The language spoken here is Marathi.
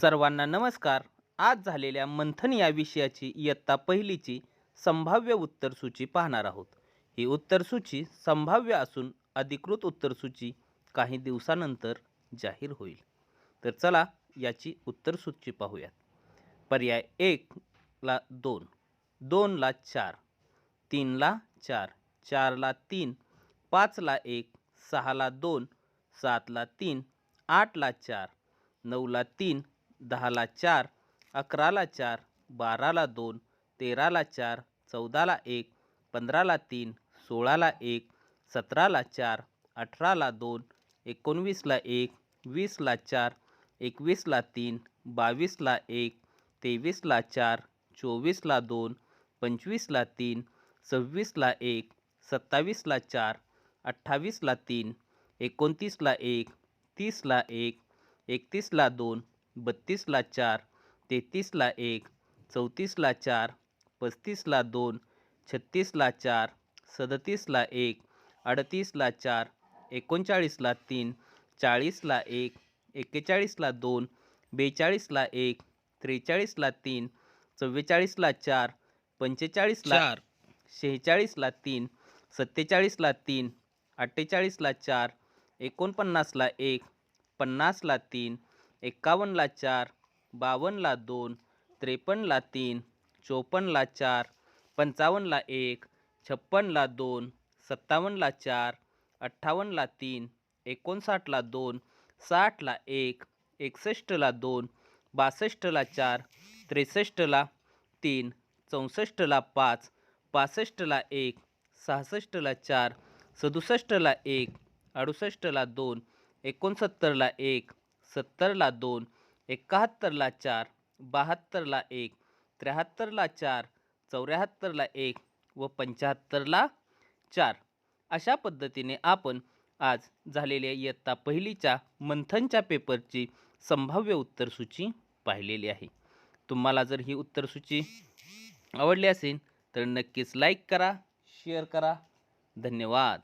सर्वांना नमस्कार. आज झालेल्या मंथन या विषयाची इयत्ता पहिलीची संभाव्य उत्तरसूची पाहणार आहोत. ही उत्तरसूची संभाव्य असून अधिकृत उत्तरसूची काही दिवसानंतर जाहीर होईल. तर चला याची उत्तरसूची पाहूयात. पर्याय एकला दोन दोनला चार तीनला चार चारला तीन पाचला एक सहाला दोन सातला तीन आठला चार नऊला तीन दहाला चार अकराला चार बाराला दोन तेराला चार चौदाला एक पंधराला तीन सोळाला एक सतराला चार अठराला दोन एकोणवीसला एक वीसला चार एकवीसला तीन बावीसला एक तेवीसला चार चोवीसला दोन पंचवीसला तीन सव्वीसला एक सत्तावीसला चार अठ्ठावीसला तीन एकोणतीसला एक तीसला एक एकतीसला दोन बत्तीसला चार तेहतीसला एक चौतीसला चार पस्तीसला दोन छत्तीसला चार सदतीसला एक अडतीसला चार एकोणचाळीसला तीन चाळीसला एक एक्केचाळीसला दोन बेचाळीसला एक त्रेचाळीसला तीन चव्वेचाळीसला चार पंचेचाळीसला चार. शेहेचाळीसला तीन सत्तेचाळीसला तीन अठ्ठेचाळीसला चार एकोणपन्नासला एक पन्नासला तीन एक्कावन्नला चार बावन्नला दोन त्रेपन्नला तीन चोपन्नला चार पंचावन्नला एक छप्पन्नला दोन सत्तावन्नला चार अठ्ठावन्नला तीन एकोणसाठला दोन साठला एक एकसष्टला दोन बासष्टला चार त्रेसष्टला तीन चौसष्टला पाच पासष्टला एक सहासष्टला चार सदुसष्टला एक अडुसष्टला दोन एकोणसत्तरला एक सत्तरला दोन एकाहत्तरला चार बहात्तरला एक त्र्याहत्तरला चार चौऱ्याहत्तरला एक व पंच्याहत्तरला चार. अशा पद्धतीने आपण आज झालेल्या इयत्ता पहिलीच्या मंथनच्या पेपरची संभाव्य उत्तरसूची पाहिलेली आहे. तुम्हाला जर ही उत्तरसूची आवडली असेल तर नक्कीच लाईक करा शेअर करा. धन्यवाद.